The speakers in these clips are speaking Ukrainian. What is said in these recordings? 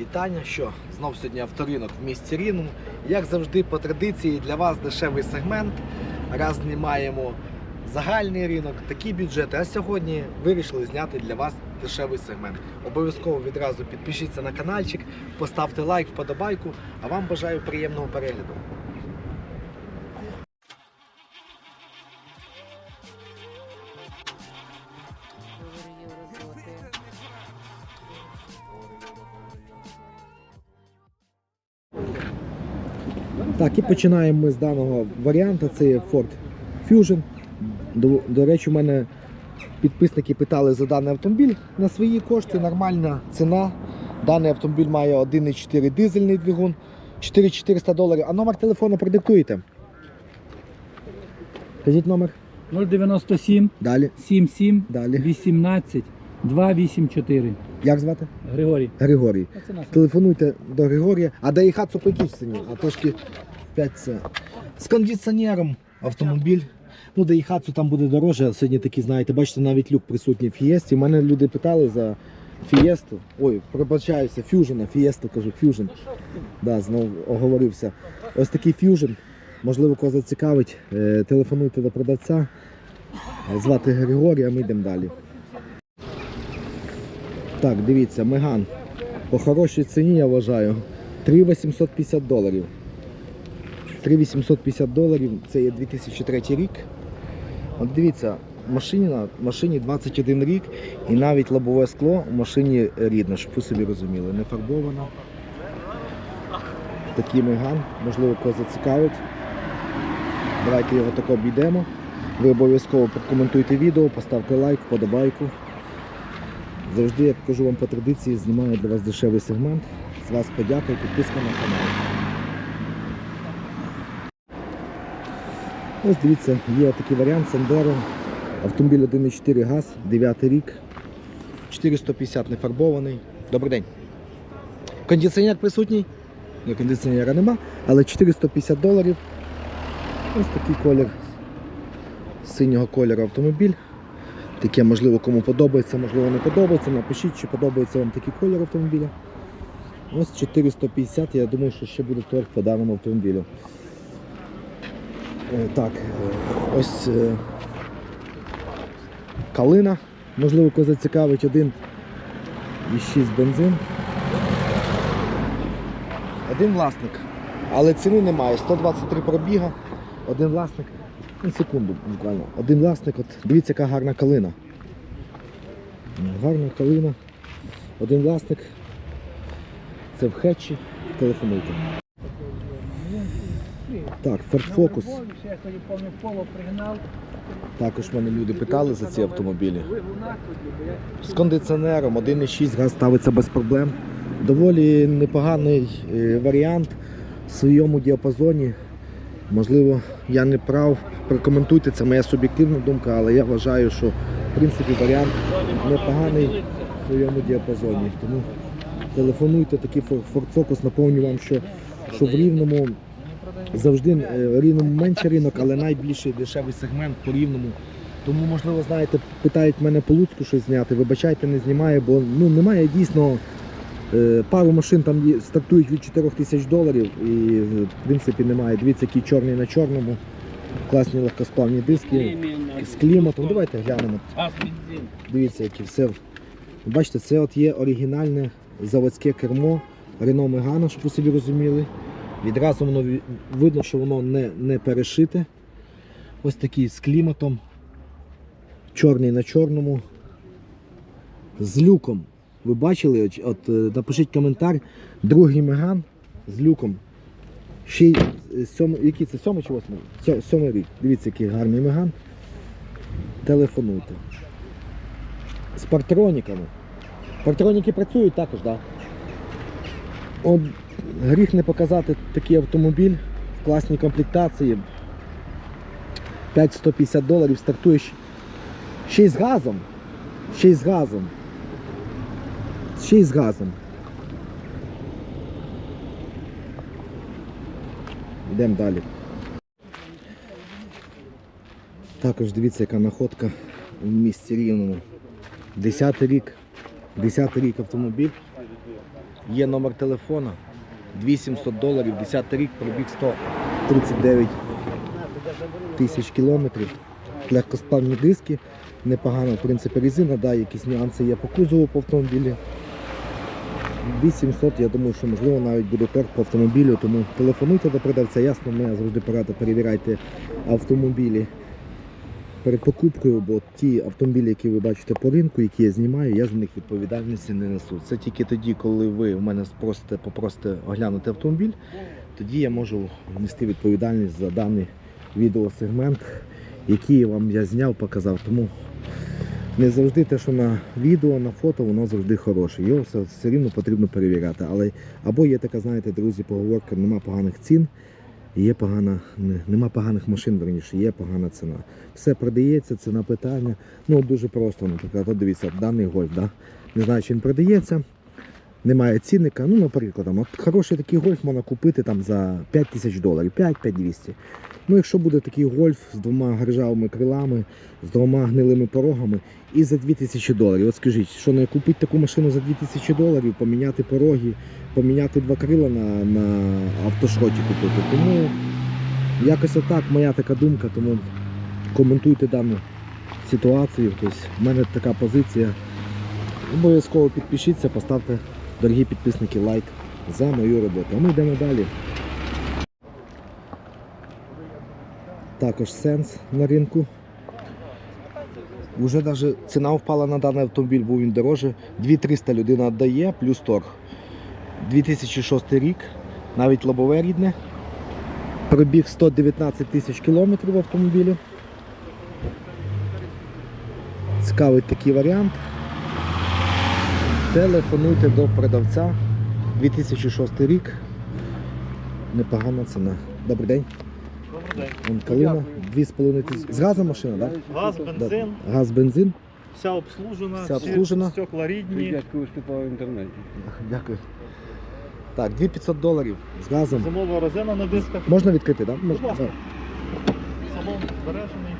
Вітання, що знов сьогодні авторинок в місті Рівному. Як завжди, по традиції для вас дешевий сегмент. Раз знімаємо загальний ринок, такі бюджети. А сьогодні вирішили зняти для вас дешевий сегмент. Обов'язково відразу підпишіться на каналчик, поставте лайк, вподобайку, а вам бажаю приємного перегляду. Так, і починаємо ми з даного варіанту. Це є Ford Fusion. До, до речі, у мене підписники питали за даний автомобіль на свої кошти. Нормальна ціна. Даний автомобіль має 1,4 дизельний двигун, 4400 доларів. А номер телефону продиктуєте. Кажіть номер. 097 Далі. 77 Далі. 18 284. Як звати? Григорій. Григорій. Наш. Телефонуйте до Григорія. А де і по якій? А трошки 5 це. З кондиціонером автомобіль. Ну, де і хатсу там буде дорожче, сьогодні такі, знаєте, бачите, навіть люк присутній в Фієсті. У мене люди питали за Фієсту. Ой, пробачаюся, Фюжена, Фієсту кажу, Фюжен. Да, знову оговорився. Ось такий Фюжен. Можливо, кого зацікавить. Е, Телефонуйте до продавця. Звати Григорій, а ми йдемо далі. Так, дивіться, Меган. По хорошій ціні я вважаю. 3850 доларів. 3850 доларів, це є 2003 рік. От дивіться, машина, машині 21 рік і навіть лобове скло у машині рідне, щоб ви собі розуміли, не фарбовано. Такий меган, можливо, кого зацікавить. Давайте його тако обійдемо. Ви обов'язково прокоментуйте відео, поставте лайк, вподобайку. Завжди, як кажу вам по традиції, знімаю для вас дешевий сегмент. З вас подяка і підписка на канал. Ось дивіться, є такий варіант Сандеро. Автомобіль 1.4 газ, 9 рік. 450 не фарбований. Добрий день. Кондиціонер присутній? Ні, кондиціонера нема, але 450 доларів. Ось такий колір синього кольору автомобіль. Таке, можливо, кому подобається, можливо, не подобається. Напишіть, чи подобається вам такий колір автомобіля. Ось 450, я думаю, що ще буде торг по даному автомобілю. Е, Так, е, ось е, калина. Можливо, кого зацікавить один і 6 бензин. Один власник. Але ціни немає. 123 пробіга. Один власник. Секунду, буквально. Один власник, от дивіться, яка гарна калина. Гарна калина. Один власник. Це в хетчі. Телефонуйте. Так, Ford Focus. Також мене люди питали за ці автомобілі. З кондиціонером 1,6 газ ставиться без проблем. Доволі непоганий е, варіант в своєму діапазоні. Можливо, я не прав, прокоментуйте, це моя суб'єктивна думка, але я вважаю, що в принципі варіант непоганий в своєму діапазоні. Тому телефонуйте, такий Ford Focus, напомню вам, що, що в рівному завжди е, рівному менший ринок, але найбільший дешевий сегмент по рівному. Тому, можливо, знаєте, питають мене по Луцьку щось зняти. Вибачайте, не знімаю, бо ну, немає дійсно. Е, Пару машин там стартують від 4 тисяч доларів і в принципі немає. Дивіться, який чорний на чорному. Класні легкосплавні диски з кліматом. Давайте глянемо. Дивіться, які все. Бачите, це от є оригінальне заводське кермо Renault Megane, щоб ви собі розуміли. Відразу воно видно, що воно не, не перешите. Ось такий з кліматом. Чорний на чорному. З люком. Ви бачили? От, от е, напишіть коментар. Другий Меган з люком. Ще й е, сьом, який це сьомий чи восьмий? Сьо- Сьомий рік. Дивіться, який гарний Меган. Телефонуйте. З партроніками. Партроніки працюють також, так? Да? Гріх не показати такий автомобіль в класній комплектації. 5150 доларів стартує щ- ще й з газом. Ще й з газом. Ще й з газом. Йдемо далі. Також дивіться, яка находка в місті Рівному. 10 рік. 10 рік автомобіль. Є номер телефона. 2700 доларів, 10 рік, пробіг 139 тисяч кілометрів. Легкосплавні диски, непогано, в принципі, резина, да, якісь нюанси є по кузову по автомобілі. 2700, я думаю, що можливо навіть буде торг по автомобілю, тому телефонуйте до продавця, ясно, мене завжди порада перевіряйте автомобілі перед покупкою, бо ті автомобілі, які ви бачите по ринку, які я знімаю, я за них відповідальності не несу. Це тільки тоді, коли ви в мене спросите, попросите оглянути автомобіль, тоді я можу внести відповідальність за даний відеосегмент, який вам я зняв, показав. Тому не завжди те, що на відео, на фото, воно завжди хороше. Його все, все рівно потрібно перевіряти. Але або є така, знаєте, друзі, поговорка, нема поганих цін, є погана, не- нема поганих машин, верніше, є погана ціна. Все продається, ціна питання. Ну дуже просто, наприклад, от дивіться, даний гольф, да? не знаю, чи він продається. Немає цінника. Ну, наприклад, там, хороший такий гольф можна купити там за 5 тисяч доларів, 5-5200. Ну, якщо буде такий гольф з двома гаржавими крилами, з двома гнилими порогами і за 2000 доларів. От скажіть, що не купити таку машину за 2000 доларів, поміняти пороги, поміняти два крила на, на автошроті купити. Тому якось отак, моя така думка, тому коментуйте дану ситуацію. Тобто, в мене така позиція. Обов'язково підпишіться, поставте, дорогі підписники, лайк за мою роботу. А ми йдемо далі. Також сенс на ринку. Уже навіть ціна впала на даний автомобіль, був він дороже. 2300 людина віддає, плюс торг. 2006 рік, навіть лобове рідне. Пробіг 119 тисяч кілометрів в автомобілі. Цікавий такий варіант. Телефонуйте до продавця. 2006 рік. Непогана ціна. Добрий день. Добрий день. Вон калина. 2,5 тисячі. З газом машина, так? Газ, бензин, Да? Газ, бензин. вся обслужена, Вся всі обслужена. стекла рідні. Дядько виступав в інтернеті. Дякую. Так, 2500 доларів з газом. Зимова резина на дисках. Можна відкрити, так? Можна. ласка. Так. Салон збережений.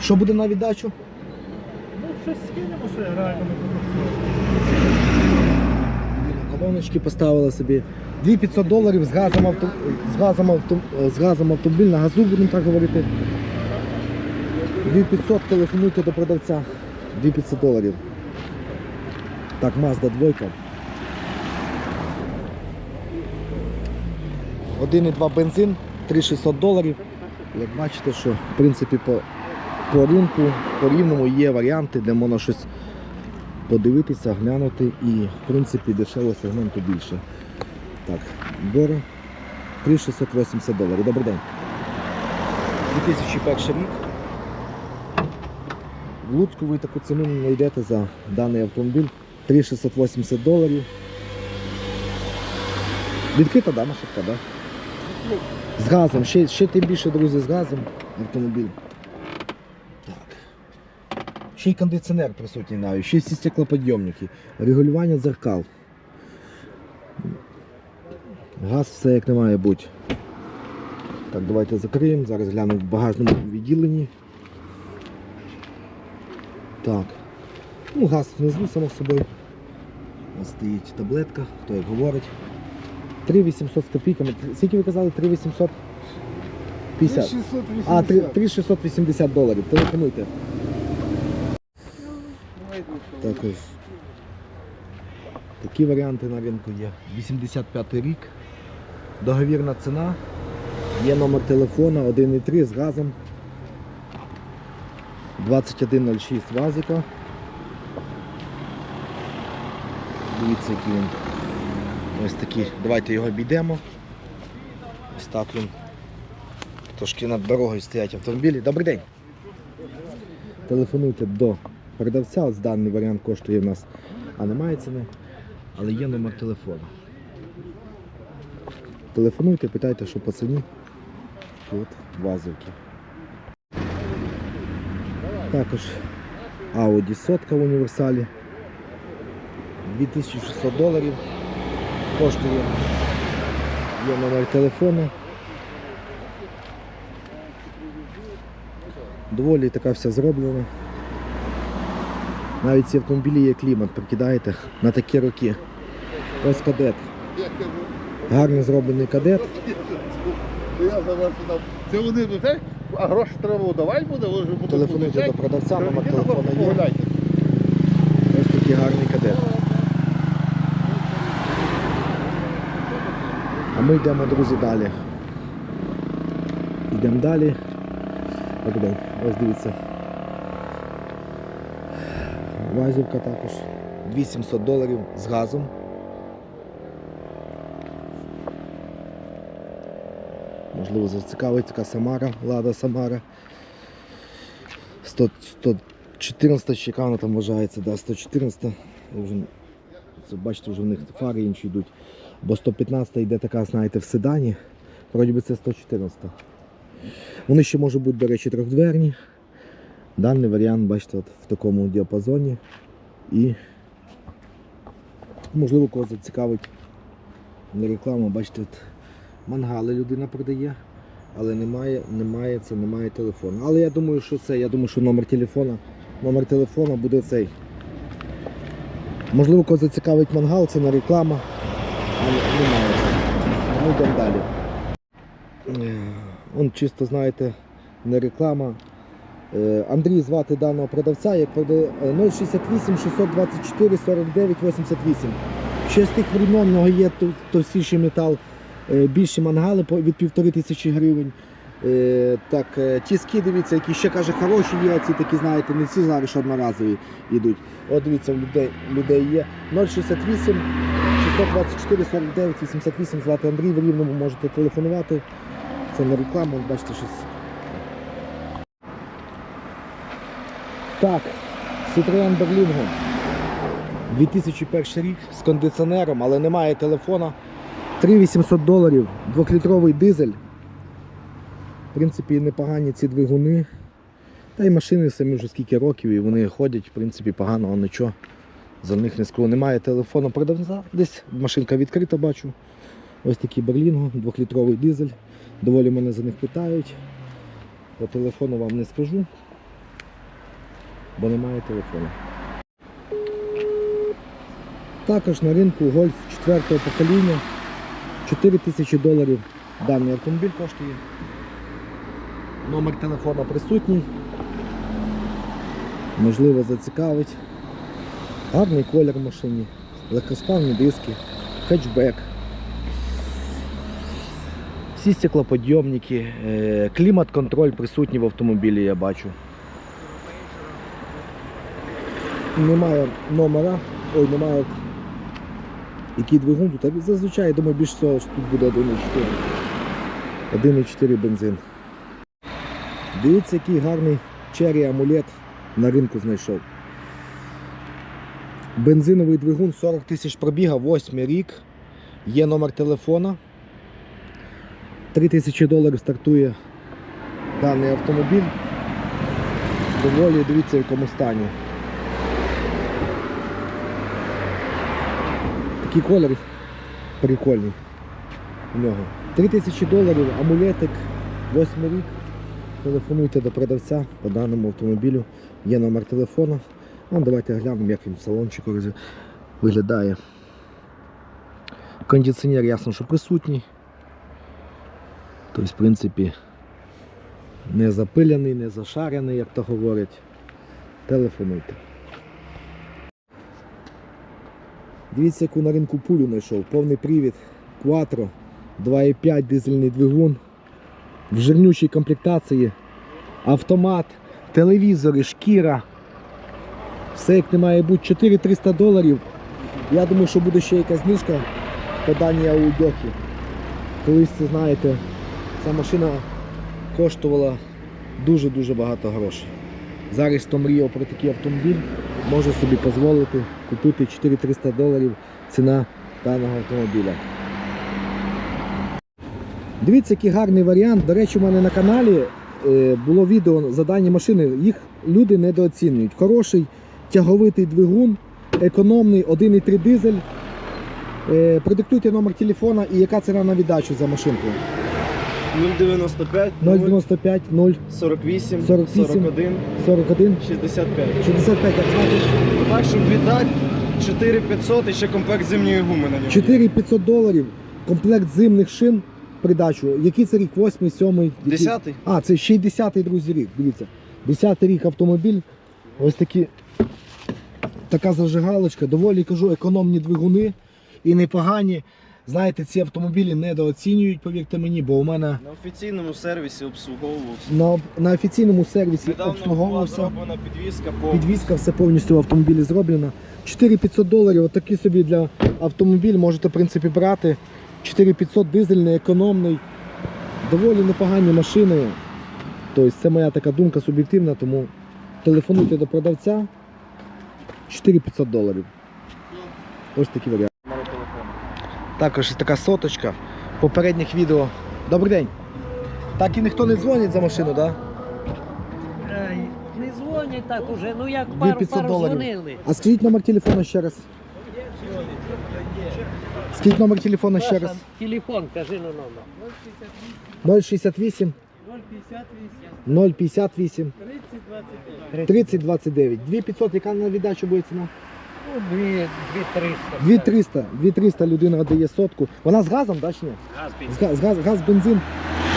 Що буде на віддачу? Ну, щось скинемо, що я реально не. Колоночки поставили собі. 2500 доларів з газом, авто... з, газом авто... з газом автомобіль на газу, будемо так говорити. 2500 телефонуйте до продавця. 2500 доларів. Так, Mazda 2. 1,2 бензин, 3600 доларів. Як бачите, що в принципі по, по ринку, по рівному є варіанти, де можна щось подивитися, глянути і в принципі дешевого сегменту більше. Так, Бора 3680 доларів. Добрий день. 2001 рік. В Луцьку ви таку ціну не знайдете за даний автомобіль. 3680 доларів. Відкрита да, машинка, да? З газом. Ще, ще тим більше, друзі, з газом автомобіль. Ще й кондиціонер присутній навіть, ще всі стеклоподйомники, регулювання дзеркал. Газ все як не має бути. Так, давайте закриємо. Зараз глянемо в багажному відділенні. Так. Ну, газ внизу, само собою. Ось стоїть таблетка, хто як говорить. 3800 з копійками. Скільки ви казали? 3850? 680. А, 3680 доларів. Телефонуйте. Так ось. Такі варіанти на ринку є. 85 рік. Договірна ціна. Є номер телефона 1,3 з газом. 2106 Вазика. Дивіться, який він. Ось такий. Давайте його обійдемо. Ось так він. Трошки над дорогою стоять автомобілі. Добрий день. Телефонуйте до продавця. Ось даний варіант коштує в нас, а немає ціни, але є номер телефону. Телефонуйте, питайте, що по ціні. Тут вазовки. Також Audi сотка в універсалі. 2600 доларів коштує. Є номер телефону. Доволі така вся зроблена. Навіть ці автомобілі є клімат, прикидаєте, на такі роки. Ось кадет. Гарно зроблений кадет. Це вони так, а гроші треба давати буде, ви вже будете Телефонуйте до продавця, номер «Іди на телефону є. Ось такий гарний кадет. А ми йдемо, друзі, далі. Йдемо далі. Ось дивіться. Вазівка також. 800 доларів з газом. Можливо, зацікавить така Самара, Лада Самара. 100, 114 чи яка там вважається, да, 114. Вже, бачите, вже в них фари інші йдуть. Бо 115 йде така, знаєте, в седані. Вроді би це 114. Вони ще можуть бути, до речі, трьохдверні. Даний варіант, бачите, от в такому діапазоні. І можливо когось зацікавить не реклама, бачите, от мангали людина продає, але немає, немає це, немає телефону. Але я думаю, що це, я думаю, що номер телефона, номер телефона буде цей. Можливо, когось зацікавить мангал, це не реклама, але немає. Ми йдемо далі. Е, Он чисто, знаєте, не реклама. Е, Андрій звати даного продавця, як продає е, 068 624 49 88. Ще з тих времен в нього є тов- товстіший метал, е, більші мангали від півтори тисячі гривень. Е, Так, е, тіски, дивіться, які ще каже хороші є, ці такі, знаєте, не всі зараз що одноразові йдуть. От дивіться, людей, людей є 068 624 49 88, звати Андрій, в Рівному можете телефонувати. Це не реклама, бачите щось. Так, Citroen Berlingo. 2001 рік з кондиціонером, але немає телефона. 3800 доларів, 2-літровий дизель. В принципі, непогані ці двигуни. Та й машини самі вже скільки років і вони ходять, в принципі, поганого нічого. За них не скажу. Немає телефону продавця. Десь машинка відкрита, бачу. Ось такий Берлінго, 2-літровий дизель. Доволі мене за них питають. По телефону вам не скажу, бо немає телефону. Також на ринку гольф 4 покоління. 4 тисячі доларів даний автомобіль коштує. Номер телефона присутній. Можливо, зацікавить. Гарний колір машині, легкосплавні диски, хетчбек. Всі стеклоподйомники, е, клімат-контроль присутній в автомобілі, я бачу. Немає номера, ой, немає який двигун тут. Зазвичай, я думаю, більш всього, що тут буде 1,4. 1,4 бензин. Дивіться, який гарний черрі амулет на ринку знайшов. Бензиновий двигун 40 тисяч пробіга, 8 рік. Є номер телефона. 3 тисячі доларів стартує даний автомобіль. Доволі дивіться в якому стані. Такий колір прикольний у нього. 3 тисячі доларів, амулетик, 8 рік. Телефонуйте до продавця по даному автомобілю. Є номер телефону. Ну, давайте глянемо, як він в салончику виглядає. Кондиціонер ясно, що присутній. Тобто, в принципі, не запилений, не зашарений, як то говорять. Телефонуйте. Дивіться, яку на ринку пулю знайшов. Повний привід, Quattro, 2,5 дизельний двигун, в жирнючій комплектації, автомат, телевізори, шкіра. Все як не має бути 4300 доларів. Я думаю, що буде ще якась знижка по даній аудьохі. Колись це знаєте, ця машина коштувала дуже-дуже багато грошей. Зараз хто мріяв про такий автомобіль, може собі дозволити купити 4300 доларів ціна даного автомобіля. Дивіться, який гарний варіант. До речі, у мене на каналі е, було відео за дані машини. Їх люди недооцінюють. Хороший тяговитий двигун, економний 1,3 дизель. Е, Продиктуйте номер телефона і яка ціна на віддачу за машинку. 095 095 0 48 48, 41 41 65. 65, як звати? Так, щоб віддати 4500 і ще комплект зимньої гуми на нього. 4500 доларів, комплект зимних шин придачу. Який це рік? 8, 7? який? Десятий? А, це ще й 10-й, друзі, рік. Дивіться. 10-й рік автомобіль. Ось такі. Така зажигалочка. Доволі кажу, економні двигуни і непогані. Знаєте, ці автомобілі недооцінюють, повірте мені, бо у мене На офіційному сервісі обслуговувався. на, на офіційному сервісі Недавно була обслуговувався. зроблена підвізка по Підвізка все повністю в автомобілі зроблена. 4500 доларів, отакий собі для автомобіль можете в принципі брати. 4500 дизельний, економний. Доволі непогані машини. Тобто це моя така думка суб'єктивна, тому телефонуйте до продавця. 4500 доларів. Ось такі варіанти. Також така соточка. Попередніх відео. Добрий день. Так і ніхто не дзвонить за машину, так? Не дзвонять так уже, ну як пару пару дзвонили. А скажіть номер телефону ще раз. Скажіть номер телефону ще раз. Телефон, кажи на номер. 068 058 3029. 2509. 2509. яка на віддачу буде ціна? Ну, 2300. 2300. людина дає сотку. Вона з газом, так чи ні? Газ бензин. З, га- газ, газ бензин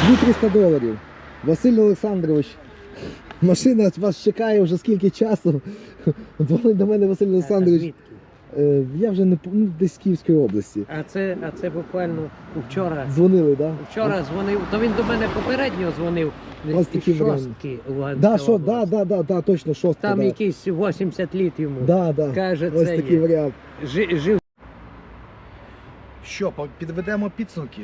2300 доларів. Василь Олександрович, машина вас чекає вже скільки часу. Дзвонить до мене Василь Олександрович. Я вже не ну, десь з Київської області. А це, а це буквально вчора. Дзвонили, так? Вчора дзвонив, то він до мене попередньо дзвонив. Шостки Да, що, да, да, да, да, точно, шостка. Там да. якийсь 80 літ йому. Да, да. Каже, Ось це такий є. варіант. Жи- жив Що, підведемо підсумки.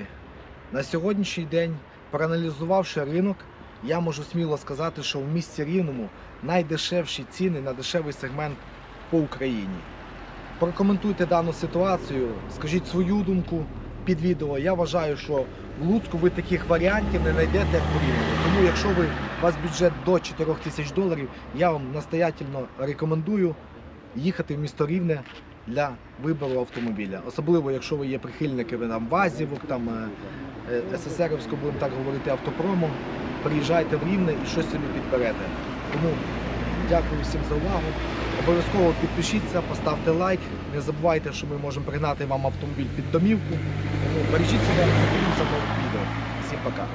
На сьогоднішній день, проаналізувавши ринок, я можу сміло сказати, що в місті Рівному найдешевші ціни на дешевий сегмент по Україні. Прокоментуйте дану ситуацію, скажіть свою думку під відео. Я вважаю, що в Луцьку ви таких варіантів не знайдете, як Рівному. Тому якщо ви, у вас бюджет до 4 тисяч доларів, я вам настоятельно рекомендую їхати в місто Рівне для вибору автомобіля. Особливо, якщо ви є прихильниками там ВАЗівок, там е, е, СССРівського, будемо так говорити, автопрому, приїжджайте в Рівне і щось собі підберете. Тому дякую всім за увагу. Обов'язково підпишіться, поставте лайк. Не забувайте, що ми можемо пригнати вам автомобіль під домівку. Бережіть себе, зустрінемося в нових відео. Всім пока.